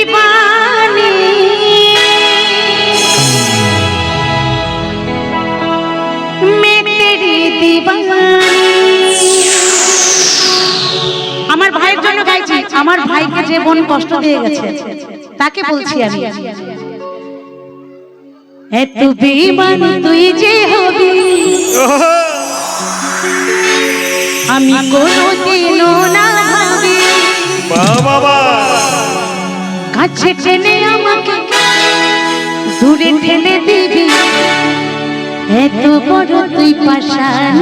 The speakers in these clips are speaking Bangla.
दीवानी मैं तेरी दीवानी আমার ভাইয়ের জন্য গাইছি আমার ভাইকে যে বোন কষ্ট দিয়ে গেছে তাকে বলছি আমি এত বেমান তুই যে হবি আমি কোনোদিনও না ভাবি বাবা কাছে টেনে আমাকে দূরে ঠেলে দিবি। এত বড় তুই পাশান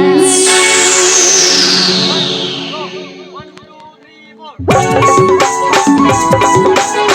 বেমান